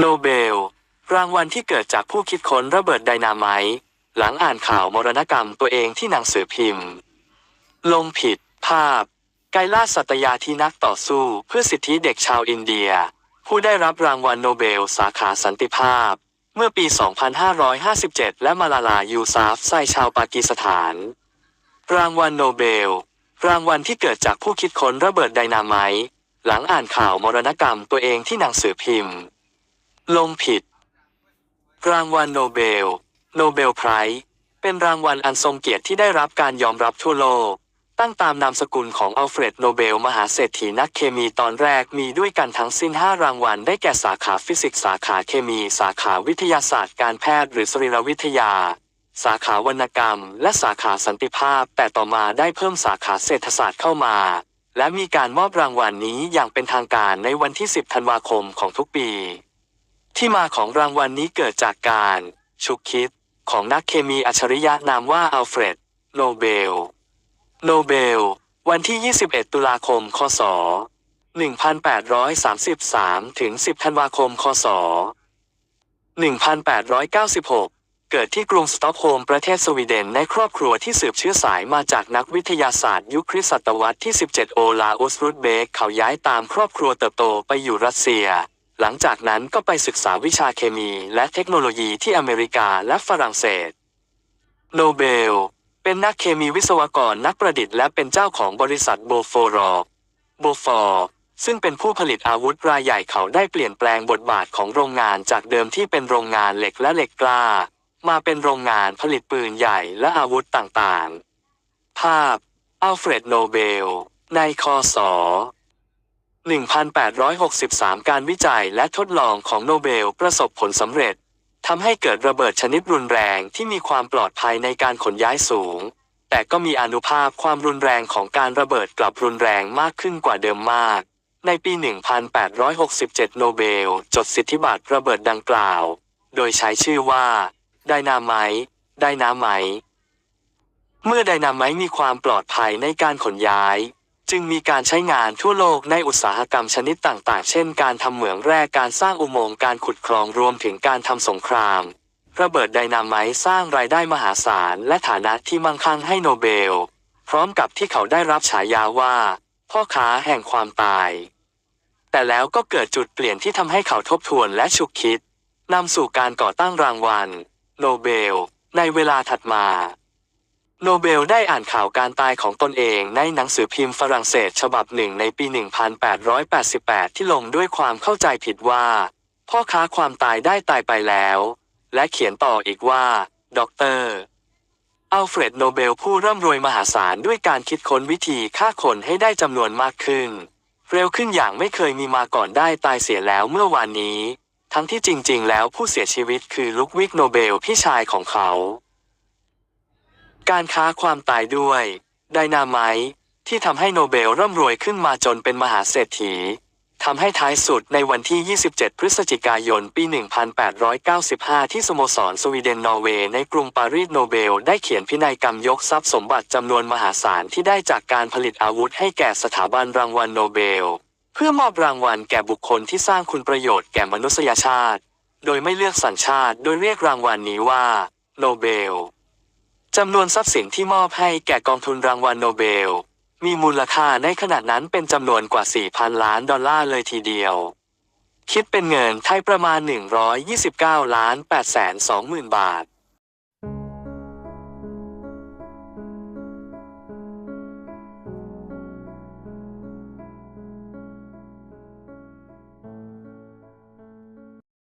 โนเบล รางวัลที่เกิดจากผู้คิดค้นระเบิดไดนาไมต์หลังอ่านข่าวมรณกรรมตัวเองที่หนังสือพิมพ์ ลงผิด ภาพ ไกล่าสัตยาที่นักต่อสู้เพื่อสิทธิเด็กชาวอินเดีย ผู้ได้รับรางวัลโนเบลสาขาสันติภาพ เมื่อปี 2557 และมาลาลายูซาฟไซชาวปากีสถาน รางวัลโนเบล รางวัลที่เกิดจากผู้คิดค้นระเบิดไดนาไมต์หลังอ่านข่าวมรณกรรมตัวเองที่หนังสือพิมพ์ ลงผิด รางวัลโนเบล โนเบลไพรส์เป็นรางวัลอันทรงเกียรติที่ได้รับการยอมรับทั่วโลก ตั้งตามนามสกุลของอัลเฟรดโนเบล มหาเศรษฐีนักเคมีตอนแรกมีด้วยกันทั้งสิ้น 5 รางวัลได้แก่สาขาฟิสิกส์สาขาเคมี สาขาวิทยาศาสตร์การแพทย์หรือสรีรวิทยา สาขาวรรณกรรม และสาขาสันติภาพ แต่ต่อมาได้เพิ่มสาขาเศรษฐศาสตร์เข้ามา และมีการมอบรางวัลนนี้อย่างเป็นทางการในวันที่ 10 ธันวาคมของทุกปี ที่มาของรางวัลนนี้เกิดจากการฉุกคิด ของนักเคมีอัจฉริยะนามว่าอัลเฟรด โนเบล โนเบล วันที่ 21 ตุลาคม คศ 1833 ถึง 10 ธันวาคม คศ 1896 เกิดที่กรุงสต็อกโฮล์มประเทศสวีเดนในครอบครัวที่สืบเชื้อสายมาจากนักวิทยาศาสตร์ยุคคริสตศตวรรษที่ 17 โอลาอุสรุดเบกเขาย้ายตามครอบครัวเติบโตไปอยู่รัสเซีย หลังจากนั้นก็ไปศึกษาวิชาเคมีและเทคโนโลยีที่อเมริกาและฝรั่งเศส โนเบล เป็นนักเคมีวิศวกรนักประดิษฐ์และเป็นเจ้าของบริษัทโบโฟรอโบฟอร์ซึ่งเป็นผู้ผลิตอาวุธรายใหญ่เขาได้เปลี่ยนแปลงบทบาทของโรงงานจากเดิมที่เป็นโรงงานเหล็กและเหล็กกล้า มาเป็นโรงงานผลิตปืนใหญ่และอาวุธต่างๆ ภาพอัลเฟรดโนเบล ในคศ 1863 การวิจัยและทดลองของโนเบลประสบผลสำเร็จทำให้เกิดระเบิดชนิดรุนแรงที่มีความปลอดภัยในการขนย้ายสูง แต่ก็มีอนุภาพความรุนแรงของการระเบิดกลับรุนแรงมากขึ้นกว่าเดิมมาก ในปี 1867 โนเบล จดสิทธิบัตรระเบิดดังกล่าว โดยใช้ชื่อว่า ไดนาไมต์ไดนาไมต์เมื่อไดนาไมต์มีความปลอดภัยในการขนย้าย จึงมีการใช้งานทั่วโลกในอุตสาหกรรมชนิดต่างๆ เช่นการทำเหมืองแร่การสร้างอุโมงค์การขุดคลองรวมถึงการทำสงคราม ระเบิดไดนาไมต์สร้างรายได้มหาศาลและฐานะที่มั่งคั่งให้โนเบล พร้อมกับที่เขาได้รับฉายาว่า พ่อค้าแห่งความตาย แต่แล้วก็เกิดจุดเปลี่ยนที่ทำให้เขาทบทวนและฉุกคิดนำสู่การก่อตั้งรางวัล โนเบล ในเวลาถัดมา โนเบลได้อ่านข่าวการตายของตนเองในหนังสือพิมพ์ฝรั่งเศสฉบับหนึ่งในปี 1888 ที่ลงด้วยความเข้าใจผิดว่า พ่อค้าความตายได้ตายไปแล้ว และเขียนต่ออีกว่าด็อกเตอร์อัลเฟรดโนเบลผู้ร่ำรวยมหาศาลด้วยการคิดค้นวิธีฆ่าคนให้ได้จำนวนมากขึ้น เร็วขึ้นอย่างไม่เคยมีมาก่อนได้ตายเสียแล้วเมื่อวานนี้ ทั้งที่จริงๆ แล้วผู้เสียชีวิตคือลุกวิกโนเบลพี่ชายของเขา การค้าความตายด้วยไดนาไมต์ที่ทำให้โนเบลร่ำรวยขึ้นมาจนเป็นมหาเศรษฐีทำให้ท้ายสุดในวันที่ 27 พฤศจิกายน ปี 1895 ที่สโมสรสวีเดนนอร์เวย์ในกรุงปารีสโนเบล ได้เขียนพินัยกรรมยกทรัพย์สมบัติจำนวนมหาศาลที่ได้จากการผลิตอาวุธให้แก่สถาบันรางวัลโนเบล เพื่อมอบรางวัลแก่บุคคลที่สร้างคุณประโยชน์แก่มนุษยชาติ โดยไม่เลือกสัญชาติ โดยเรียกรางวัลนี้ว่า โนเบล จำนวนทรัพย์สินที่มอบให้แก่กองทุนรางวัลโนเบล มีมูลค่าในขณะนั้นเป็นจำนวนกว่า 4,000 ล้านดอลลาร์เลยทีเดียว คิดเป็นเงินไทยประมาณ 129 ล้าน8 2 0 0 0 0 บาท